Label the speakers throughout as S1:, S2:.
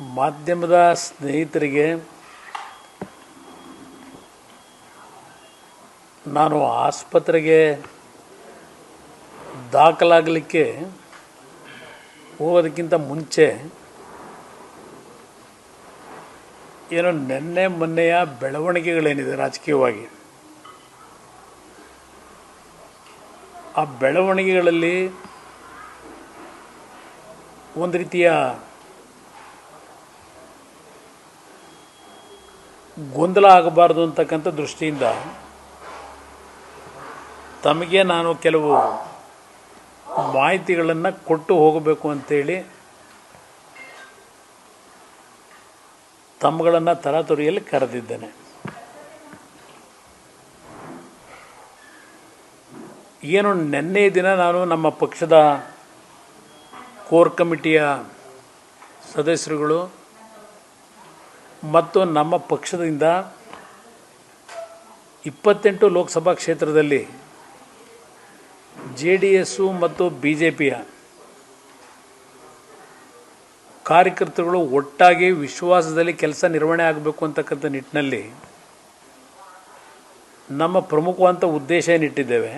S1: ಮಾಧ್ಯಮದ ಸ್ನೇಹಿತರಿಗೆ ನಾನು ಆಸ್ಪತ್ರೆಗೆ ದಾಖಲಾಗಲಿಕ್ಕೆ ಹೋಗೋದಕ್ಕಿಂತ ಮುಂಚೆ ಏನೋ ನಿನ್ನೆ ಮೊನ್ನೆಯ ಬೆಳವಣಿಗೆಗಳೇನಿದೆ ರಾಜಕೀಯವಾಗಿ. ಆ ಬೆಳವಣಿಗೆಗಳಲ್ಲಿ ಒಂದು ರೀತಿಯ ಗೊಂದಲ ಆಗಬಾರ್ದು ಅಂತಕ್ಕಂಥ ದೃಷ್ಟಿಯಿಂದ ತಮಗೆ ನಾನು ಕೆಲವು ಮಾಹಿತಿಗಳನ್ನು ಕೊಟ್ಟು ಹೋಗಬೇಕು ಅಂತೇಳಿ ತಮ್ಮಗಳನ್ನು ತರಾತುರಿಯಲ್ಲಿ ಕರೆದಿದ್ದೇನೆ. ಏನು ನಿನ್ನೆ ದಿನ ನಾನು ನಮ್ಮ ಪಕ್ಷದ ಕೋರ್ ಕಮಿಟಿಯ ಸದಸ್ಯರುಗಳು ಮತ್ತು ನಮ್ಮ ಪಕ್ಷದಿಂದ ಇಪ್ಪತ್ತೆಂಟು ಲೋಕಸಭಾ ಕ್ಷೇತ್ರದಲ್ಲಿ ಜೆ ಡಿ ಎಸ್ಸು ಮತ್ತು ಬಿ ಜೆ ಪಿಯ ಕಾರ್ಯಕರ್ತರುಗಳು ಒಟ್ಟಾಗಿ ವಿಶ್ವಾಸದಲ್ಲಿ ಕೆಲಸ ನಿರ್ವಹಣೆ ಆಗಬೇಕು ಅಂತಕ್ಕಂಥ ನಿಟ್ಟಿನಲ್ಲಿ ನಮ್ಮ ಪ್ರಮುಖವಂತ ಉದ್ದೇಶ ಏನಿಟ್ಟಿದ್ದೇವೆ,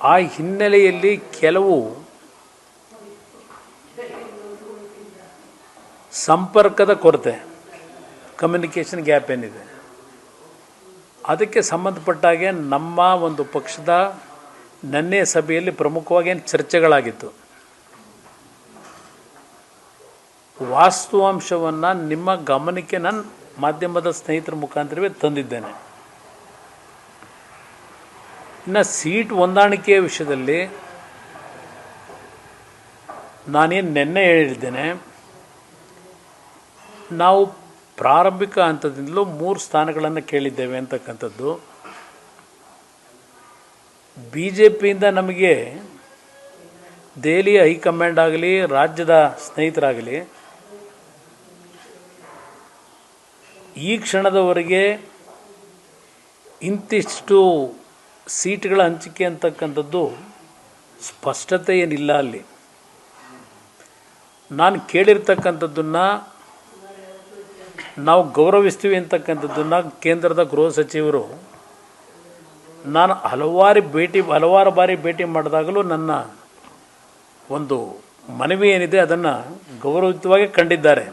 S1: ಆ ಹಿನ್ನೆಲೆಯಲ್ಲಿ ಕೆಲವು ಸಂಪರ್ಕದ ಕೊರತೆ ಕಮ್ಯುನಿಕೇಷನ್ ಗ್ಯಾಪ್ ಏನಿದೆ. ಅದಕ್ಕೆ ಸಂಬಂಧಪಟ್ಟಾಗೆ ನಮ್ಮ ಒಂದು ಪಕ್ಷದ ನನ್ನೆ ಸಭೆಯಲ್ಲಿ ಪ್ರಮುಖವಾಗಿ ಏನು ಚರ್ಚೆಗಳಾಗಿತ್ತು. ವಾಸ್ತವಾಂಶವನ್ನು ನಿಮ್ಮ ಗಮನಕ್ಕೆ ನಾನು ಮಾಧ್ಯಮದ ಸ್ನೇಹಿತರ ಮುಖಾಂತರವೇ ತಂದಿದ್ದೇನೆ. ಇನ್ನು ಸೀಟ್ ಹೊಂದಾಣಿಕೆಯ ವಿಷಯದಲ್ಲಿ ನಾನೇನು ನಿನ್ನೆ ಹೇಳಿದ್ದೇನೆ. ನಾವು ಪ್ರಾರಂಭಿಕ ಹಂತದಿಂದಲೂ ಮೂರು ಸ್ಥಾನಗಳನ್ನು ಕೇಳಿದ್ದೇವೆ ಅಂತಕ್ಕಂಥದ್ದು. ಬಿ ಜೆ ಪಿಯಿಂದ ನಮಗೆ ದೆಹಲಿಯ ಹೈಕಮಾಂಡ್ ಆಗಲಿ, ರಾಜ್ಯದ ಸ್ನೇಹಿತರಾಗಲಿ, ಈ ಕ್ಷಣದವರೆಗೆ ಇಂತಿಷ್ಟು ಸೀಟ್ಗಳ ಹಂಚಿಕೆ ಅಂತಕ್ಕಂಥದ್ದು ಸ್ಪಷ್ಟತೆ ಏನಿಲ್ಲ ಅಲ್ಲಿ. ನಾನು ಕೇಳಿರ್ತಕ್ಕಂಥದ್ದನ್ನು ನಾವು ಗೌರವಿಸ್ತೀವಿ ಅಂತಕ್ಕಂಥದ್ದನ್ನು ಕೇಂದ್ರದ ಗೃಹ ಸಚಿವರು ನಾನು ಹಲವಾರು ಭೇಟಿ, ಹಲವಾರು ಬಾರಿ ಭೇಟಿ ಮಾಡಿದಾಗಲೂ ನನ್ನ ಒಂದು ಮನವಿ ಏನಿದೆ ಅದನ್ನು ಗೌರವಯುತವಾಗಿ ಕಂಡಿದ್ದಾರೆ.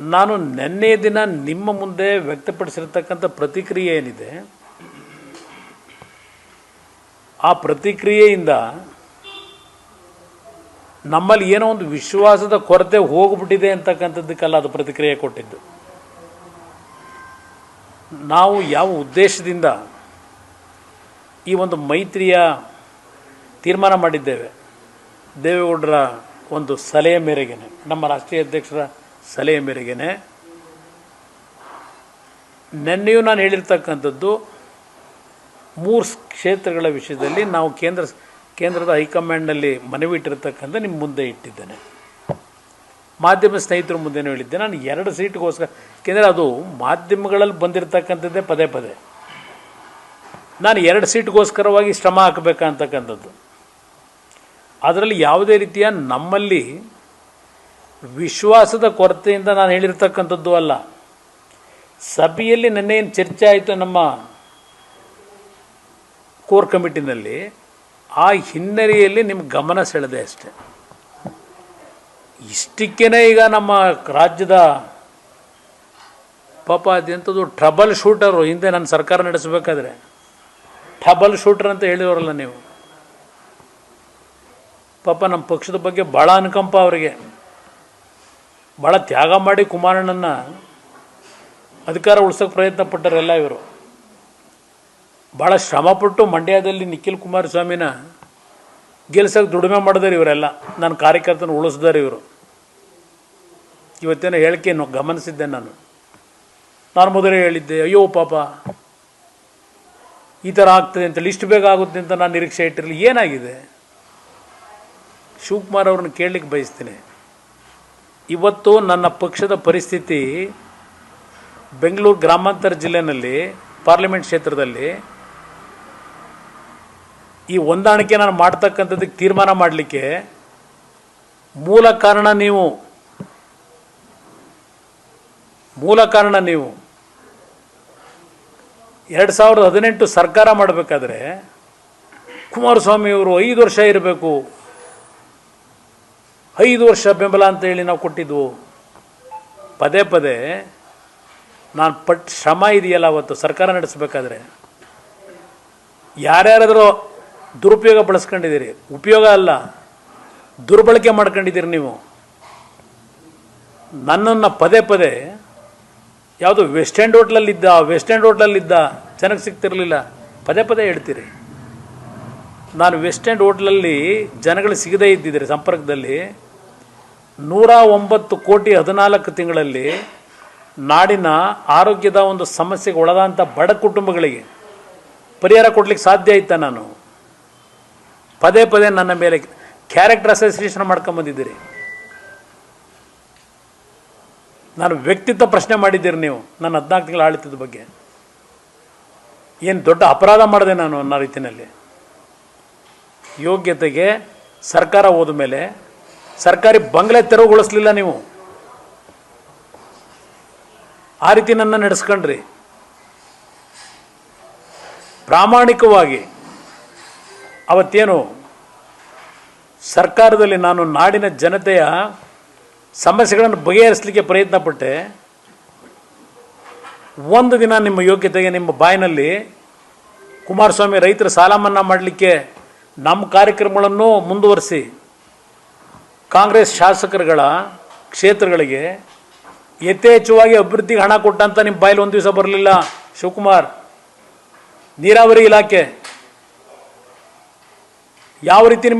S1: ನಾನು ನಿನ್ನೆ ದಿನ ನಿಮ್ಮ ಮುಂದೆ ವ್ಯಕ್ತಪಡಿಸಿರ್ತಕ್ಕಂಥ ಪ್ರತಿಕ್ರಿಯೆ ಏನಿದೆ, ಆ ಪ್ರತಿಕ್ರಿಯೆಯಿಂದ ನಮ್ಮಲ್ಲಿ ಏನೋ ಒಂದು ವಿಶ್ವಾಸದ ಕೊರತೆ ಹೋಗ್ಬಿಟ್ಟಿದೆ ಅಂತಕ್ಕಂಥದ್ದಕ್ಕೆಲ್ಲ ಅದು ಪ್ರತಿಕ್ರಿಯೆ ಕೊಟ್ಟಿದ್ದು. ನಾವು ಯಾವ ಉದ್ದೇಶದಿಂದ ಈ ಒಂದು ಮೈತ್ರಿಯ ತೀರ್ಮಾನ ಮಾಡಿದ್ದೇವೆ? ದೇವೇಗೌಡರ ಒಂದು ಸಲಹೆ ಮೇರೆಗೆ ನಮ್ಮ ರಾಷ್ಟ್ರೀಯ ಅಧ್ಯಕ್ಷರ ಸಲಹೆ ಮೇರೆಗೆ ನಿನ್ನೆಯೂ ನಾನು ಹೇಳಿರ್ತಕ್ಕಂಥದ್ದು ಮೂರು ಕ್ಷೇತ್ರಗಳ ವಿಷಯದಲ್ಲಿ ನಾವು ಕೇಂದ್ರ ಕೇಂದ್ರದ ಹೈಕಮಾಂಡ್ನಲ್ಲಿ ಮನವಿ ಇಟ್ಟಿರ್ತಕ್ಕಂಥ ನಿಮ್ಮ ಮುಂದೆ ಇಟ್ಟಿದ್ದೇನೆ. ಮಾಧ್ಯಮ ಸ್ನೇಹಿತರ ಮುಂದೆನೂ ಹೇಳಿದ್ದೆ. ನಾನು ಎರಡು ಸೀಟ್ಗೋಸ್ಕರ ಏಕೆಂದರೆ ಅದು ಮಾಧ್ಯಮಗಳಲ್ಲಿ ಬಂದಿರತಕ್ಕಂಥದ್ದೇ ಪದೇ ಪದೇ. ನಾನು ಎರಡು ಸೀಟ್ಗೋಸ್ಕರವಾಗಿ ಶ್ರಮ ಹಾಕಬೇಕಂತಕ್ಕಂಥದ್ದು ಅದರಲ್ಲಿ ಯಾವುದೇ ರೀತಿಯ ನಮ್ಮಲ್ಲಿ ವಿಶ್ವಾಸದ ಕೊರತೆಯಿಂದ ನಾನು ಹೇಳಿರ್ತಕ್ಕಂಥದ್ದು ಅಲ್ಲ. ಸಭೆಯಲ್ಲಿ ನೆನ್ನೆ ಏನು ಚರ್ಚೆ ಆಯಿತು ನಮ್ಮ ಕೋರ್ ಕಮಿಟಿನಲ್ಲಿ ಆ ಹಿನ್ನೆಲೆಯಲ್ಲಿ ನಿಮ್ಮ ಗಮನ ಸೆಳೆದೆ ಅಷ್ಟೆ. ಇಷ್ಟಕ್ಕೇ ಈಗ ನಮ್ಮ ರಾಜ್ಯದ ಪಾಪ ಅದೆಂಥದ್ದು ಟ್ರಬಲ್ ಶೂಟರು, ಹಿಂದೆ ನಾನು ಸರ್ಕಾರ ನಡೆಸಬೇಕಾದ್ರೆ. ಟ್ರಬಲ್ ಶೂಟರ್ ಅಂತ ಹೇಳಿರೋರಲ್ಲ ನೀವು. ಪಾಪ ನಮ್ಮ ಪಕ್ಷದ ಬಗ್ಗೆ ಭಾಳ ಅನುಕಂಪ ಅವರಿಗೆ. ಭಾಳ ತ್ಯಾಗ ಮಾಡಿ ಕುಮಾರಣ್ಣನ ಅಧಿಕಾರ ಉಳ್ಸೋಕೆ ಪ್ರಯತ್ನ ಪಟ್ಟರೆಲ್ಲ ಇವರು. ಭಾಳ ಶ್ರಮಪಟ್ಟು ಮಂಡ್ಯದಲ್ಲಿ ನಿಖಿಲ್ ಕುಮಾರಸ್ವಾಮಿನ ಗೆಲ್ಸೋಕೆ ದುಡಿಮೆ ಮಾಡಿದಾರೆ ಇವರೆಲ್ಲ. ನನ್ನ ಕಾರ್ಯಕರ್ತನ ಉಳಿಸಿದಾರೆ ಇವರು. ಇವತ್ತೇನೋ ಹೇಳಿಕೆ ಗಮನಿಸಿದ್ದೆ ನಾನು. ನಾನು ಮೊದಲೇ ಹೇಳಿದ್ದೆ, ಅಯ್ಯೋ ಪಾಪ, ಈ ಥರ ಆಗ್ತದೆ ಅಂತ, ಲಿಸ್ಟ್ ಬೇಗ ಆಗುತ್ತೆ ಅಂತ ನಾನು ನಿರೀಕ್ಷೆ ಇಟ್ಟಿರಲಿ ಏನಾಗಿದೆ? ಶಿವಕುಮಾರ್ ಅವ್ರನ್ನ ಕೇಳಲಿಕ್ಕೆ ಬಯಸ್ತೀನಿ. ಇವತ್ತು ನನ್ನ ಪಕ್ಷದ ಪರಿಸ್ಥಿತಿ ಬೆಂಗಳೂರು ಗ್ರಾಮಾಂತರ ಜಿಲ್ಲೆಯಲ್ಲಿ ಪಾರ್ಲಿಮೆಂಟ್ ಕ್ಷೇತ್ರದಲ್ಲಿ ಈ ಹೊಂದಾಣಿಕೆ ನಾನು ಮಾಡ್ತಕ್ಕಂಥದ್ದಕ್ಕೆ ತೀರ್ಮಾನ ಮಾಡಲಿಕ್ಕೆ ಮೂಲ ಕಾರಣ ನೀವು. ಮೂಲ ಕಾರಣ ನೀವು. ಎರಡು ಸಾವಿರದ ಹದಿನೆಂಟು ಸರ್ಕಾರ ಮಾಡಬೇಕಾದ್ರೆ ಕುಮಾರಸ್ವಾಮಿಯವರು ಐದು ವರ್ಷ ಇರಬೇಕು. ಐದು ವರ್ಷ ಬೆಂಬಲ ಅಂತ ಹೇಳಿ ನಾವು ಕೊಟ್ಟಿದ್ವು. ಪದೇ ಪದೇ ನಾನು ಪಟ್ ಶ್ರಮ ಇದೆಯಲ್ಲ ಅವತ್ತು ಸರ್ಕಾರ ನಡೆಸಬೇಕಾದ್ರೆ. ಯಾರ್ಯಾರಾದರೂ ದುರುಪಯೋಗ ಬಳಸ್ಕೊಂಡಿದ್ದೀರಿ. ಉಪಯೋಗ ಅಲ್ಲ. ದುರ್ಬಳಕೆ ಮಾಡ್ಕೊಂಡಿದ್ದೀರಿ ನೀವು. ನನ್ನನ್ನು ಪದೇ ಪದೇ ಯಾವುದು ವೆಸ್ಟ್ ಎಂಡ್ ಹೋಟ್ಲಲ್ಲಿದ್ದ ವೆಸ್ಟ್ ಎಂಡ್ ಹೋಟ್ಲಲ್ಲಿದ್ದ ಜನಕ್ಕೆ ಸಿಗ್ತಿರಲಿಲ್ಲ. ಪದೇ ಪದೇ ಹೇಳ್ತೀರಿ. ನಾನು ವೆಸ್ಟ್ ಎಂಡ್ ಹೋಟ್ಲಲ್ಲಿ ಜನಗಳು ಸಿಗದೇ ಇದ್ದಿದ್ದರೆ ಸಂಪರ್ಕದಲ್ಲಿ. ನೂರ ಒಂಬತ್ತು ಕೋಟಿ ಹದಿನಾಲ್ಕು ತಿಂಗಳಲ್ಲಿ ನಾಡಿನ ಆರೋಗ್ಯದ ಒಂದು ಸಮಸ್ಯೆಗೆ ಒಳಗಾದಂಥ ಬಡ ಕುಟುಂಬಗಳಿಗೆ ಪರಿಹಾರ ಕೊಡ್ಲಿಕ್ಕೆ ಸಾಧ್ಯ ಆಯ್ತಾ ನಾನು? ಪದೇ ಪದೇ ನನ್ನ ಮೇಲೆ ಕ್ಯಾರೆಕ್ಟರ್ ಅಸೋಸಿಯೇಷನ್ ಮಾಡ್ಕೊಂಬಂದಿದ್ದೀರಿ ನಾನು ವ್ಯಕ್ತಿತ್ವ ಪ್ರಶ್ನೆ ಮಾಡಿದ್ದೀರಿ ನೀವು, ನನ್ನ ಹದಿನಾಲ್ಕು ತಿಂಗಳ ಆಳಿತದ ಬಗ್ಗೆ. ಏನು ದೊಡ್ಡ ಅಪರಾಧ ಮಾಡಿದೆ ನಾನು ಅನ್ನೋ ರೀತಿಯಲ್ಲಿ. ಯೋಗ್ಯತೆಗೆ ಸರ್ಕಾರ ಹೋದ ಮೇಲೆ, ಸರ್ಕಾರಿ ಬಂಗ್ಲೆ ತೆರವುಗೊಳಿಸ್ಲಿಲ್ಲ ನೀವು. ಆ ರೀತಿ ನನ್ನ ನಡೆಸ್ಕೊಂಡ್ರಿ. ಪ್ರಾಮಾಣಿಕವಾಗಿ ಅವತ್ತೇನು? ಸರ್ಕಾರದಲ್ಲಿ ನಾನು ನಾಡಿನ ಜನತೆಯ ಸಮಸ್ಯೆಗಳನ್ನು ಬಗೆಹರಿಸಲಿಕ್ಕೆ ಪ್ರಯತ್ನ ಪಟ್ಟೆ ಒಂದು ದಿನ ನಿಮ್ಮ ಯೋಗ್ಯತೆಗೆ ನಿಮ್ಮ ಬಾಯಿನಲ್ಲಿ ಕುಮಾರಸ್ವಾಮಿ ರೈತರ ಸಾಲ ಮನ್ನಾ ಮಾಡಲಿಕ್ಕೆ ನಮ್ಮ ಕಾರ್ಯಕ್ರಮಗಳನ್ನು ಮುಂದುವರಿಸಿ. ಕಾಂಗ್ರೆಸ್ ಶಾಸಕರುಗಳ ಕ್ಷೇತ್ರಗಳಿಗೆ ಯಥೇಚ್ಛವಾಗಿ ಅಭಿವೃದ್ಧಿಗೆ ಹಣ ಕೊಟ್ಟಂತ ನಿಮ್ಮ ಬಾಯಲ್ಲಿ ಒಂದು ದಿವಸ ಬರಲಿಲ್ಲ ಶಿವಕುಮಾರ್. ನೀರಾವರಿ ಇಲಾಖೆ ಯಾವ ರೀತಿ